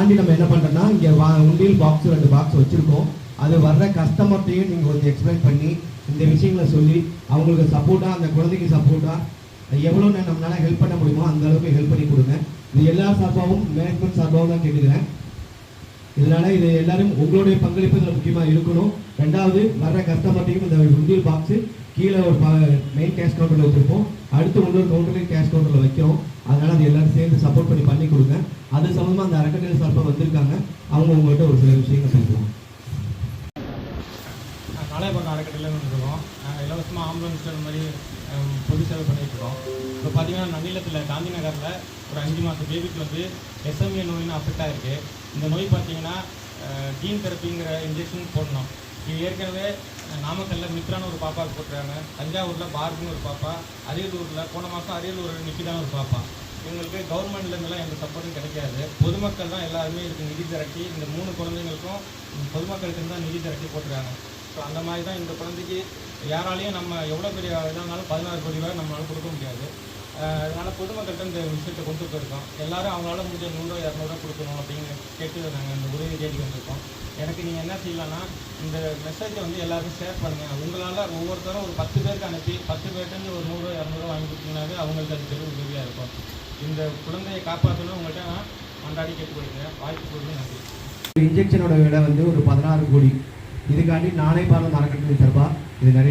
தாண்டி நம்ம என்ன பண்ணுறோம்னா இங்கே வா உண்டியல் பாக்ஸ் ரெண்டு பாக்ஸ் வச்சுருக்கோம். அது வர்ற கஸ்டமர்ட்டையும் நீங்கள் கொஞ்சம் எக்ஸ்பிளைன் பண்ணி இந்த விஷயங்களை சொல்லி அவங்களுக்கு சப்போர்ட்டாக அந்த குழந்தைக்கு சப்போர்ட்டாக எவ்வளோ நம்மளால ஹெல்ப் பண்ண முடியுமோ அந்த அளவுக்கு ஹெல்ப் பண்ணி கொடுங்க. இது எல்லா சார்பாகவும் மேனேஜ்மெண்ட் சார்பாகவும் தான் கேட்டுக்கிறேன். இதனால இது எல்லாரும் உங்களுடைய பங்களிப்பு இதில் முக்கியமாக இருக்கணும். ரெண்டாவது வர்ற கஸ்டமர்ட்டையும் இந்த உண்டியல் பாக்ஸு கீழே ஒரு மெயின் கேஷ் கவுண்டரில் வச்சுருப்போம். அடுத்து இன்னொரு கவுண்டர்லையும் கேஷ் கவுண்டரில் வைக்கிறோம். அதனால் அது எல்லாரும் சேர்ந்து சப்போர்ட் பண்ணி பண்ணி கொடுங்க. அது சம்மந்தமாக அந்த அறக்கட்டளை சார்பாக வந்திருக்காங்க. அவங்க உங்கள்கிட்ட ஒரு சில விஷயங்கள் சொல்லலாம் காளையப்பட்டினம் அறக்கட்டளையில் இருக்கோம் நாங்கள் இலவசமாக ஆம்புலன்ஸ் இந்த மாதிரி பொது சேவை பண்ணிட்டு இப்போ பார்த்தீங்கன்னா நன்னிலத்தில் காந்தி நகரில் ஒரு அஞ்சு மாதம் பேபிக்கு வந்து எஸ்எம்ஏ நோயின்னு அஃபெக்ட் ஆகிருக்கு இந்த நோய் பார்த்தீங்கன்னா கீன் தெரப்பிங்கிற இன்ஜெக்ஷன் போடணும். இது ஏற்கனவே நாமக்கல்ல மித்ரான்னு ஒரு பாப்பாவுக்கு போட்டுருக்காங்க. தஞ்சாவூரில் பார்க்குன்னு ஒரு பாப்பா. அரியலூரில் போன மாதம் அரியலூர் நிக்கிதான ஒரு பாப்பா. இவங்களுக்கு கவர்மெண்ட்லேருந்துலாம் எந்த சப்போர்ட்டும் கிடைக்காது. பொதுமக்கள் தான் எல்லாருமே இதுக்கு நிதி திரட்டி இந்த மூணு குழந்தைங்களுக்கும் பொதுமக்களுக்கு தான் நிதி திரட்டி போட்டுருக்காங்க. ஸோ அந்த மாதிரி தான் இந்த குழந்தைக்கு யாராலையும் நம்ம எவ்வளோ பெரிய இதானாலும் பதினாறு கோடி ரூபாய் நம்மளால கொடுக்க முடியாது. அதனால் பொதுமக்கள்கிட்ட இந்த விஷயத்தை கொண்டு போயிருக்கோம் எல்லாரும் அவங்களால முடிஞ்ச நூறுரூவா இரநூறுவா கொடுக்கணும் அப்படின்னு கேட்டு நாங்கள் இந்த உதவி தேடி வந்திருக்கோம். எனக்கு நீங்கள் என்ன செய்யலாம்னா இந்த மெசேஜை வந்து எல்லாருக்கும் ஷேர் பண்ணுங்கள் உங்களால் ஒவ்வொருத்தரும் ஒரு பத்து பேருக்கு அனுப்பி பத்து பேர்ட்டு ஒரு நூறு இரநூறுவா வாங்கி கொடுத்தீங்கன்னாவே அவங்களுக்கு அது பெரிய உதவியாக இருக்கும். இந்த குழந்தையை காப்பாற்றணும் உங்கள்கிட்ட நான் அன்றாடி கேட்டுக்கொள்கிறேன் வாய்ப்பு கொடுங்க நன்றி. இன்ஜெக்ஷனோட விலை வந்து ஒரு பதினாறு கோடி. இதுக்காண்டி நானே பாருங்க அறக்கட்டளை சார்பாக இது நிறைய